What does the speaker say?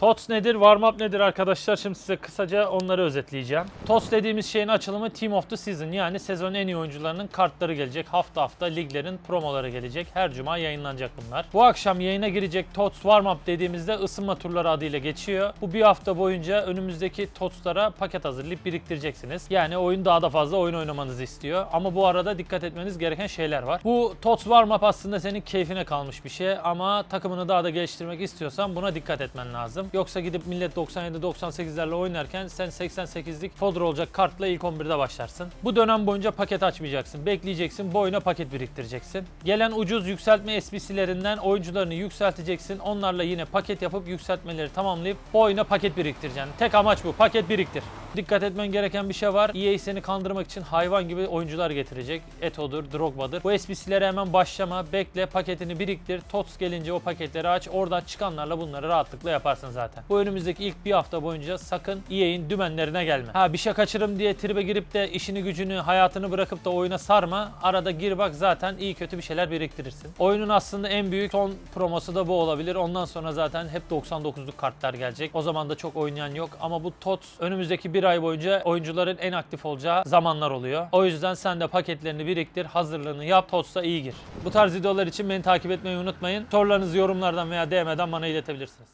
TOTS nedir, warm up nedir arkadaşlar? Şimdi size kısaca onları özetleyeceğim. TOTS dediğimiz şeyin açılımı Team of the Season yani sezonun en iyi oyuncularının kartları gelecek. Hafta hafta liglerin promoları gelecek. Her cuma yayınlanacak bunlar. Bu akşam yayına girecek TOTS warm up dediğimizde ısınma turları adıyla geçiyor. Bu bir hafta boyunca önümüzdeki TOTS'lara paket hazırlayıp biriktireceksiniz. Yani oyun daha da fazla oyun oynamanızı istiyor. Ama bu arada dikkat etmeniz gereken şeyler var. Bu TOTS warm up aslında senin keyfine kalmış bir şey ama takımını daha da geliştirmek istiyorsan buna dikkat etmen lazım. Yoksa gidip millet 97-98'lerle oynarken sen 88'lik fodder olacak kartla ilk 11'de başlarsın. Bu dönem boyunca paket açmayacaksın. Bekleyeceksin. Boyuna paket biriktireceksin. Gelen ucuz yükseltme SBC'lerinden oyuncularını yükselteceksin. Onlarla yine paket yapıp yükseltmeleri tamamlayıp boyuna paket biriktireceksin. Tek amaç bu. Paket biriktir. Dikkat etmen gereken bir şey var. EA seni kandırmak için hayvan gibi oyuncular getirecek. Eto'dur, Drogba'dır. Bu SBC'lere hemen başlama. Bekle, paketini biriktir. TOTS gelince o paketleri aç. Oradan çıkanlarla bunları rahatlıkla yaparsın zaten. Bu önümüzdeki ilk bir hafta boyunca sakın EA'in dümenlerine gelme. Ha bir şey kaçırım diye tribe girip de işini gücünü, hayatını bırakıp da oyuna sarma. Arada gir bak zaten iyi kötü bir şeyler biriktirirsin. Oyunun aslında en büyük son promosu da bu olabilir. Ondan sonra zaten hep 99'luk kartlar gelecek. O zaman da çok oynayan yok. Ama bu TOTS önümüzdeki bir ay boyunca oyuncuların en aktif olacağı zamanlar oluyor. O yüzden sen de paketlerini biriktir, hazırlığını yap, TOTS'a iyi gir. Bu tarz videolar için beni takip etmeyi unutmayın. Sorularınızı yorumlardan veya DM'den bana iletebilirsiniz.